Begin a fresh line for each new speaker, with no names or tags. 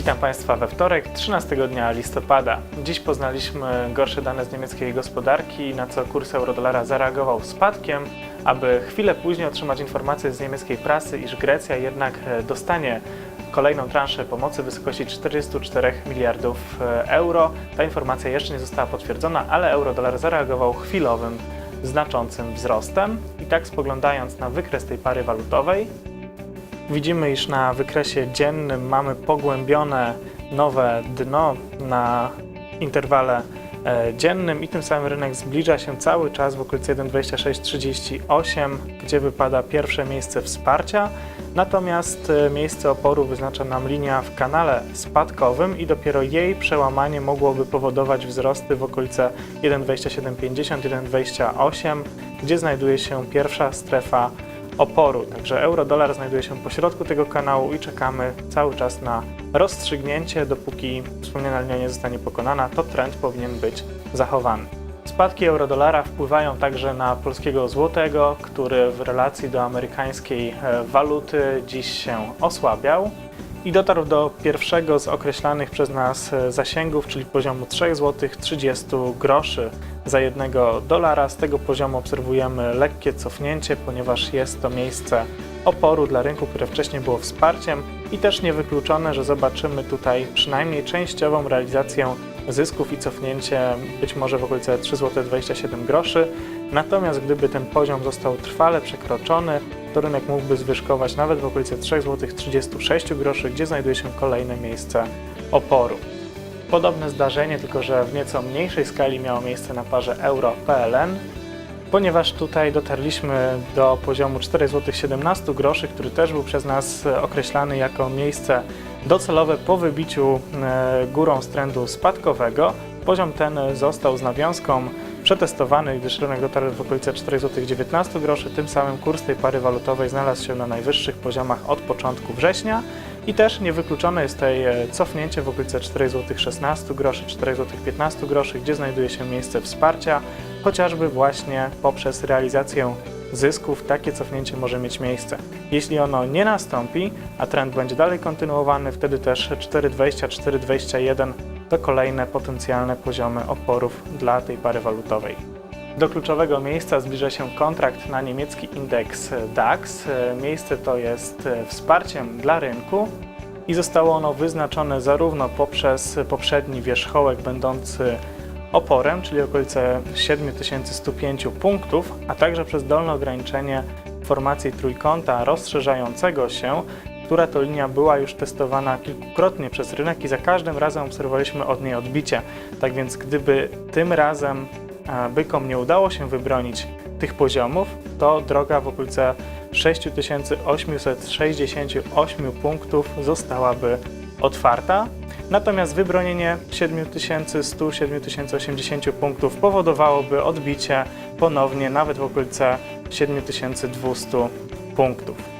Witam Państwa we wtorek, 13 dnia listopada. Dziś poznaliśmy gorsze dane z niemieckiej gospodarki, na co kurs eurodolara zareagował spadkiem, aby chwilę później otrzymać informację z niemieckiej prasy, iż Grecja jednak dostanie kolejną transzę pomocy w wysokości 44 miliardów e, euro. Ta informacja jeszcze nie została potwierdzona, ale eurodolar zareagował chwilowym, znaczącym wzrostem. I tak spoglądając na wykres tej pary walutowej, Widzimy, iż na wykresie dziennym mamy pogłębione nowe dno na interwale e, dziennym i tym samym rynek zbliża się cały czas w okolicy 1,2638, gdzie wypada pierwsze miejsce wsparcia. Natomiast e, miejsce oporu wyznacza nam linia w kanale spadkowym i dopiero jej przełamanie mogłoby powodować wzrosty w okolice 1,2750, 1,28, gdzie znajduje się pierwsza strefa oporu. Także euro-dolar znajduje się pośrodku tego kanału i czekamy cały czas na rozstrzygnięcie. Dopóki wspomniana linia nie zostanie pokonana, to trend powinien być zachowany. Spadki euro-dolara wpływają także na polskiego złotego, który w relacji do amerykańskiej e, waluty dziś się osłabiał i dotarł do pierwszego z określanych przez nas e, zasięgów, czyli poziomu 3 zł 30 groszy za jednego dolara. Z tego poziomu obserwujemy lekkie cofnięcie, ponieważ jest to miejsce oporu dla rynku, które wcześniej było wsparciem i też niewykluczone, że zobaczymy tutaj przynajmniej częściową realizację zysków i cofnięcie być może w okolice 3 zł 27 groszy. Natomiast gdyby ten poziom został trwale przekroczony, to rynek mógłby zwyżkować nawet w okolice 3 zł 36 groszy, gdzie znajduje się kolejne miejsce oporu. Podobne zdarzenie, tylko że w nieco mniejszej skali miało miejsce na parze euro-PLN, ponieważ tutaj dotarliśmy do poziomu 4 zł 17 groszy, który też był przez nas określany jako miejsce docelowe po wybiciu e, górą z trendu spadkowego. Poziom ten został z nawiązką przetestowany, gdyż rynek dotarł w okolice 4 zł 19 groszy. Tym samym kurs tej pary walutowej znalazł się na najwyższych poziomach od początku września i też niewykluczone jest tutaj e, cofnięcie w okolice 4 zł 16 groszy, 4 zł 15 groszy, gdzie znajduje się miejsce wsparcia, chociażby właśnie poprzez realizację zysków takie cofnięcie może mieć miejsce. Jeśli ono nie nastąpi, a trend będzie dalej kontynuowany, wtedy też 4,20, 4,21 to kolejne potencjalne poziomy oporów dla tej pary walutowej. Do kluczowego miejsca zbliża się kontrakt na niemiecki indeks DAX. Miejsce to jest wsparciem dla rynku i zostało ono wyznaczone zarówno poprzez poprzedni wierzchołek będący oporem, czyli okolice 7105 punktów, a także przez dolne ograniczenie formacji trójkąta rozszerzającego się, która to linia była już testowana kilkukrotnie przez rynek i za każdym razem obserwowaliśmy od niej odbicie. Tak więc gdyby tym razem e, bykom nie udało się wybronić tych poziomów, to droga w okolice 6868 punktów zostałaby otwarta. Natomiast wybronienie 7100-7080 punktów powodowałoby odbicie ponownie nawet w okolice 7200 punktów.